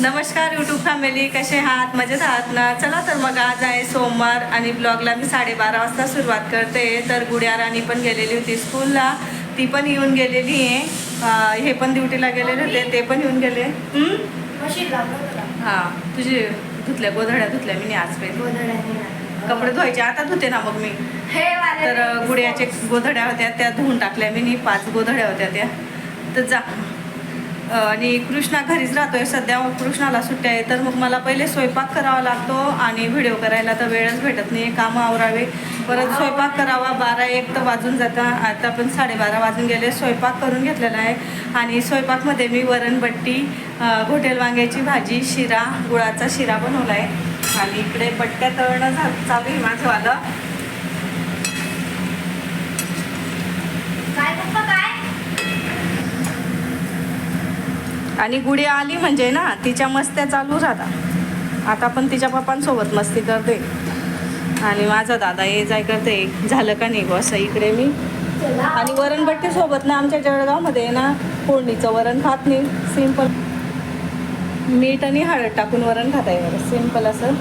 नमस्कार YouTube family कसे आहात? मजेत आहात ना? चला तर मग आज आहे सोमवार आणि ब्लॉगला मी साडेबारा वाजता सुरुवात करते. तर गुड्या राणी पण गेलेली होती स्कूलला ती पण येऊन गेलेली आहे. हे पण ड्युटीला गेलेले होते. ते पण येऊन गेले. हं? हां तुझे धुतल्या गोधड्या धुतल्या मी आज ना. कपडे धुवायचे. आता धुते ना मग मी. हे तर गुड्याचे गोधड्या होत्या त्या धुवून टाकल्या मी पाच गोधड्या होत्या त्या. तर जा. आणि कृष्णा घरीच राहतोय. सध्या कृष्णाला सुट्ट्या आहे तर मग मला पहिले स्वयंपाक करावा लागतो आणि व्हिडिओ करायला तर वेळच भेटत नाही. कामं आवरावे. परत स्वयंपाक करावा. बारा एक तर वाजून जाता. आता पण साडेबारा वाजून गेले. स्वयंपाक करून घेतलेला आहे. आणि स्वयंपाकमध्ये मी वरणबट्टी घोटेल वांग्याची भाजी शिरा गुळाचा शिरा बनवला आहे आणि इकडे बट्ट्या तळणं झा चालू आहे माझंवालं आणि गुडी आली म्हणजे ना तिच्या मस्त्या चालू राहतात. आता पण तिच्या पप्पांसोबत मस्ती करते. आणि माझा दादा ये जाय करते. झालं का नाही असं इकडे मी. आणि वरणबट्टीसोबत ना आमच्या जळगावमध्ये आहे ना फोडणीचं वरण खात नाही. सिंपल मीठ आणि हळद टाकून वरण खात आहे. मला सिंपल असं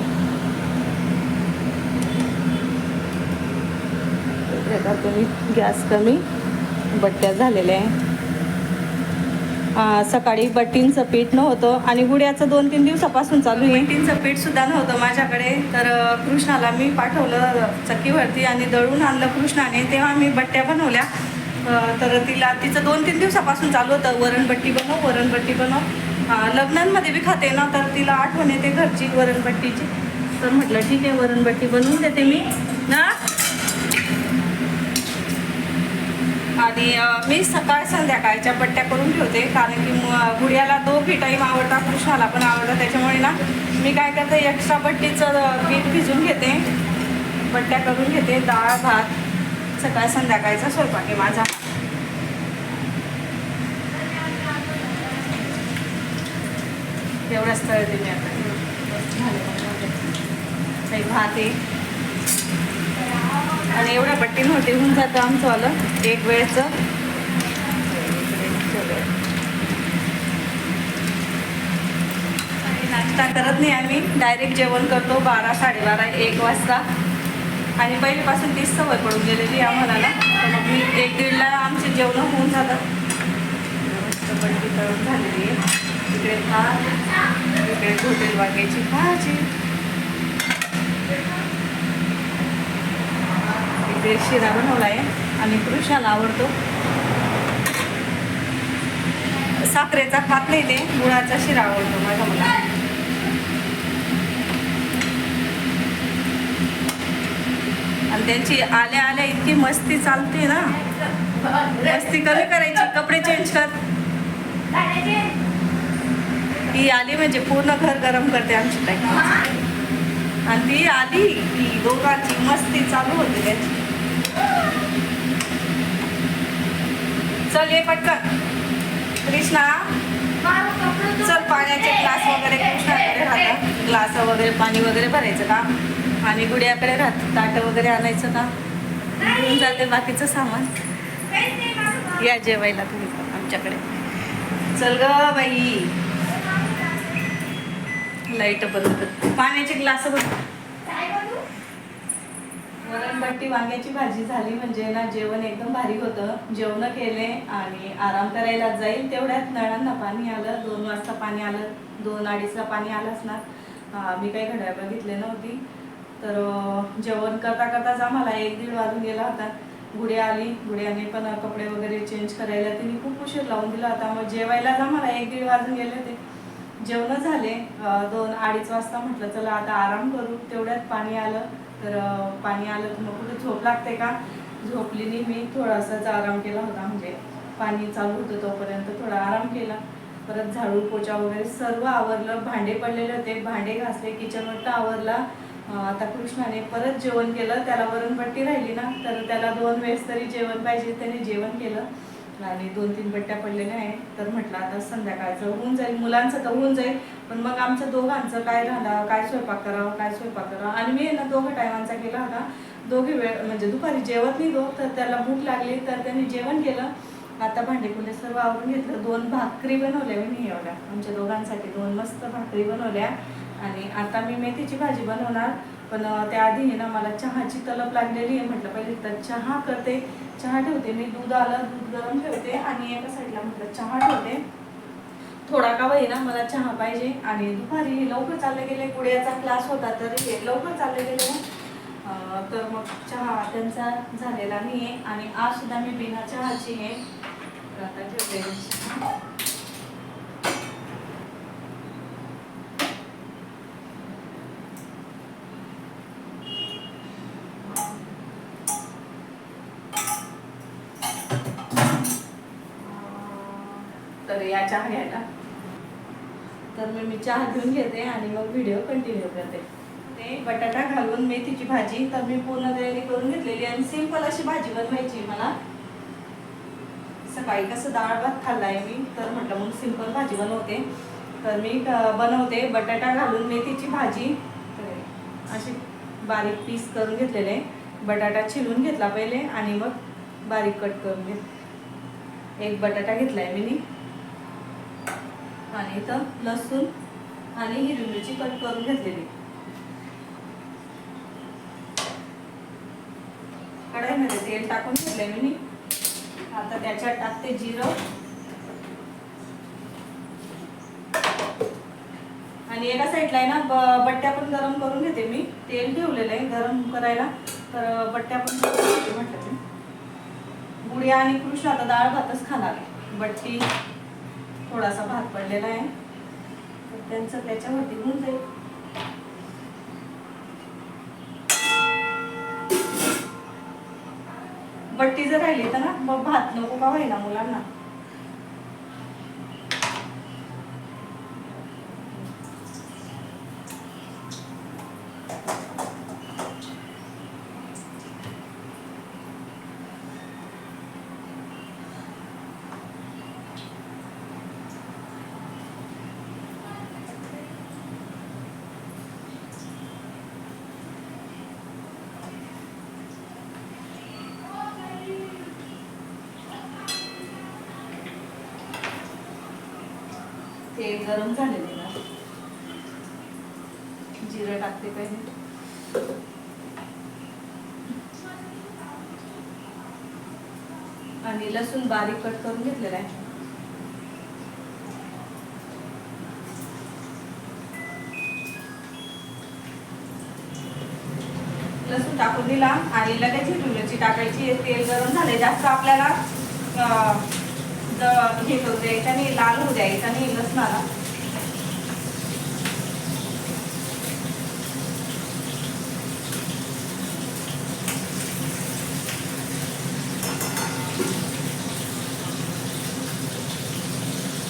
तुम्ही गॅस कमी बट्ट्या झालेल्या आहे. सकाळी बट्टींचं पीठ नव्हतं आणि गुड्याचं दोन तीन दिवसापासून चालू आहे. बट्टींचं पीठ सुद्धा नव्हतं माझ्याकडे. तर कृष्णाला मी पाठवलं चक्कीवरती आणि दळून आणलं कृष्णाने. तेव्हा मी बट्ट्या बनवल्या. तर तिला तिचं दोन तीन दिवसापासून चालू होतं. वरणबट्टी बनव वरणबट्टी बनव. लग्नांमध्ये बी खाते ना तर तिला आठवण येते घरची वरणबट्टीची तर म्हटलं ठीक आहे वरणबट्टी बनवून देते मी. ना? आणि मी सकाळ संध्याकाळच्या पट्ट्या करून ठेवते कारण की गुडियाला दोघी टाईम आवडतात कृष्णाला पण आवडतं त्याच्यामुळे ना मी काय करते एक्स्ट्रा पट्टीचं पीठ भिजून घेते पट्ट्या करून घेते डाळ भात सकाळ संध्याकाळचा स्वयंपाक आहे माझा. तेवढंच तळते मी आता. काही भात आहे. आणि एवढ्या पट्टी होते होऊन जातं आमचं आलं एक वेळचं. नाश्ता करत नाही आम्ही. डायरेक्ट जेवण करतो बारा साडेबारा एक वाजता. आणि पहिलीपासून तीच सवय पडून गेलेली आम्हाला. ना तर मग मी एक दीडला आमचे जेवण होऊन जातात मस्त बट्टी तळून झालेली आहे. इकडे भात इकडे घोटेल वांग्याची भाजी. इकडे शिरा बनवला आहे आणि कृष्णाला आवडतो. साखरेचा खात नाही ते गुळाचा शिरा आवडतो माझ्या मला आणि त्यांची आल्या आल्या इतकी मस्ती चालते ना. मस्ती कमी करायची कपडे चेंज कर. ही आली म्हणजे पूर्ण घर गरम करते आमची ताई. आणि ती आली की दोघांची मस्ती चालू होती त्यांची. चल ये पटकन. कृष्णा चल पाण्याचे ग्लास वगैरे कृष्णाकडे राहतात ग्लास वगैरे पाणी वगैरे भरायचं का? आणि गुड्याकडे राहत. ताटं वगैरे आणायचं का? घेऊन जाते बाकीचं सामान. या जेवायला तुम्ही आमच्याकडे. चल ग बाई. लाइट बंद पाण्याचे ग्लास बघ वरणभट्टी वांग्याची भाजी झाली म्हणजे ना जेवण एकदम भारी होतं. जेवण केले आणि आराम करायला जाईल. तेवढ्यात नळांना पाणी आलं. दोन वाजता पाणी आलं. दोन अडीचला पाणी आलं असणार मी काही घड्याळ बघितले नव्हती. तर जेवण करता करताच आम्हाला एक दीड वाजून गेला होता. गुड्या आली. गुड्याने पण कपडे वगैरे चेंज करायला तिने खूप उशीर लावून दिला होता. मग जेवायलाच आम्हाला एक दीड वाजून गेले होते. जेवण झाले. दोन अडीच वाजता म्हटलं चला आता आराम करू. तेवढ्यात पाणी आलं. तर पाणी आलं तर मग कुठे झोप लागते का? झोपली नाही मी थोडासाच आराम केला होता म्हणजे पाणी चालू होतं तोपर्यंत थोडा आराम केला. परत झाडू पोचा वगैरे सर्व आवरलं भांडे पडलेले होते भांडे घासले किचन आवरला. आता कृष्णाने परत जेवण केलं त्याला वरणपट्टी राहिली ना तर त्याला दोन वेळेस तरी जेवण पाहिजे त्याने जेवण केलं. आणि दोन तीन बट्ट्या पडलेल्या आहेत. तर म्हटलं आता संध्याकाळचं होऊन जाईल. मुलांचं तर होऊन जाईल पण मग आमचं दोघांचं काय राहिलं काय स्वयंपाक करावं? काय स्वयंपाक करावं? आणि मी ना दोघं टायमांचा केला होता. दोघी वेळ म्हणजे दुपारी जेवत नाही दो तर त्याला भूक लागली तर त्याने जेवण केलं. आता भांडेकुंडे सर्व आवरून घेतलं. दोन भाकरी बनवल्या मी एवढ्या. आमच्या दोघांसाठी दोन मस्त भाकरी बनवल्या. आणि आता मी मेथीची भाजी बनवणार. पण त्याआधी आहे ना मला चहाची तलप लागलेली आहे. म्हटलं पहिले तर चहा करते. चहा ठेवते. मी दूध आलं दूध गरम ठेवते आणि एका साईडला म्हटलं चहा ठेवते. थोडा का ना मला चहा पाहिजे आणि दुपारी लवकर चालले गेले. गुड्याचा क्लास होता तर हे लवकर चालले गेले. तर मग चहा त्यांचा झालेला नाही आहे आणि आज सुद्धा मी बिना चहाची आहे आता ठेवते मी चहा. तर या चहा घ्यायला. तर मग मी चहा घेऊन घेते आणि मग व्हिडिओ कंटिन्यू करते. ते बटाटा घालून मेथीची भाजी तर मी पूर्ण तयारी करून घेतलेली आणि सिंपल अशी भाजी बनवायची मला. सकाळी कसं डाळ भात खाल्लाय मी तर म्हटलं मग सिंपल भाजी बनवते. तर मी बनवते बटाटा घालून मेथीची भाजी. अशी बारीक पीस करून घेतलेले. बटाटा चिरून घेतला पहिले आणि मग बारीक कट करून घेत एक बटाटा घेतलाय मी आणि इथं लसूण आणि हिरवी मिरची कट करून घेतलेली. कढाईमध्ये तेल टाकून घेतलंय मी. आता त्याच्यात टाकते जिरं. आणि एका साईडला आहे ना बट्ट्या पण गरम करून घेते मी. तेल ठेवलेलं आहे गरम करायला. तर बट्ट्या पण म्हटलं मी. गुडिया आणि कृष्ण आता डाळ भातच खाणार आहे. बट्टी थोडासा भात पडलेला आहे. तर त्यांचं त्याच्यावरती होऊन जाईल. बट्टी जर राहिली तर ना मग भात नको का व्हायला मुलांना तेल गरम झाले ना. जिरं टाकते पहिले. आणि लसूण बारीक कट करून घेतलेला आहे. लसूण टाकून दिला आणि लगेच हिरवी मिरची टाकायची. तेल गरम झाले जास्त आपल्याला अं, हे करू द्यायचं नाही लाल होऊ द्यायचा नाही लसणाला.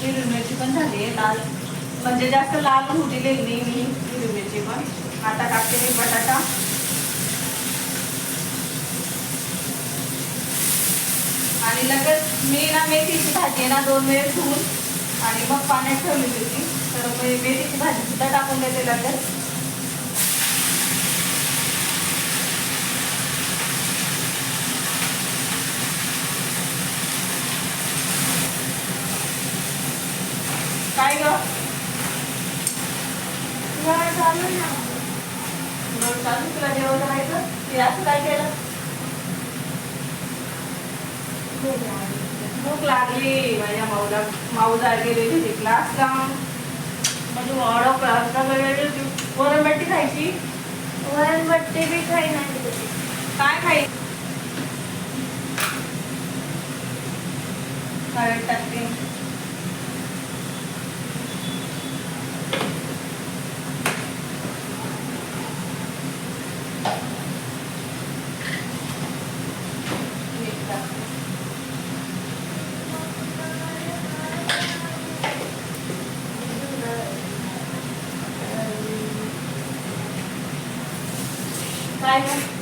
हिरवी मिरची पण झाली आहे लाल. म्हणजे जास्त लाल होऊ दिलेली नाही मी हिरवी मिरची पण. आता टाकते मी बटाटा. आणि लगेच मी ना मेथीची भाजी आहे ना दोन वेळ धुवून आणि मग पाण्यात ठेवलेली होती. तर मी मेथीची भाजी सुद्धा टाकून देते लगेच. काय चालू ना? चालू तुला जेवण करायचं? ते असं काय केलं? भूक लागली माझ्या माऊला माऊ जा गेलेली होती क्लासला म्हणजे ऑर्डर क्लासला गेलेली होती. वरणबट्टी खायची? वरण बट्टे बी काही नाही. काय खाई हळद टाकते? काय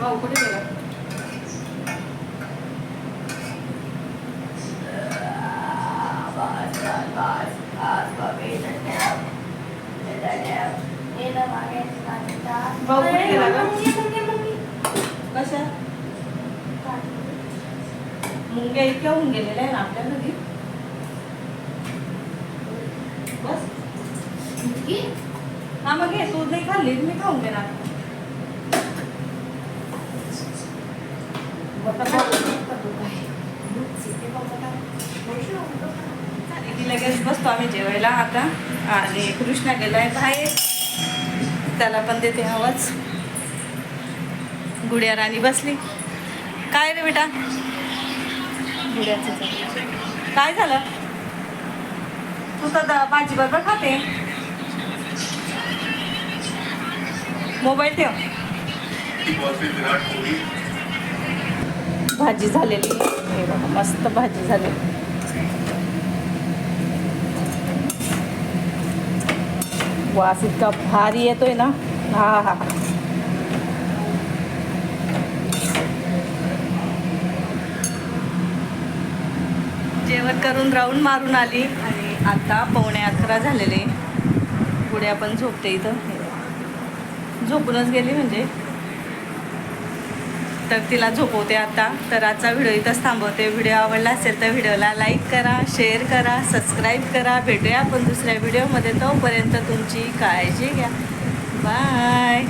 भाऊ कुठे गेला? भाऊ कुठे गेला कशा मुंग्या इतक्या होऊन गेलेल्या आहे ना आपल्या बस. इतकी? हा मग घे तू नाही खाल्ली मी खाऊन घेणार लगेच बसतो आम्ही जेवायला आता. आणि कृष्णा गेलाय बाहेर. त्याला पण देते आवाज. गुड्या राणी बसली. काय रे बेटा? गुड्याचं. काय झालं? तू तर भाजी बरोबर खाते. मोबाईल ठेव. भाजी झालेली. हे बघा मस्त भाजी झालेली. वास इतका भारी येतोय ना. हा हा. हा जेवण करून राऊंड मारून आली आणि आता पावणे अकरा झालेले. पुढे आपण झोपते इथं. हे झोपूनच गेली म्हणजे. तर तिला झोपवते आता. तर आजचा व्हिडिओ इथंच थांबवते. व्हिडिओ आवडला असेल तर व्हिडिओला लाईक करा शेअर करा सबस्क्राईब करा. भेटूया आपण दुसऱ्या व्हिडिओमध्ये. तोपर्यंत तुमची काळजी घ्या. बाय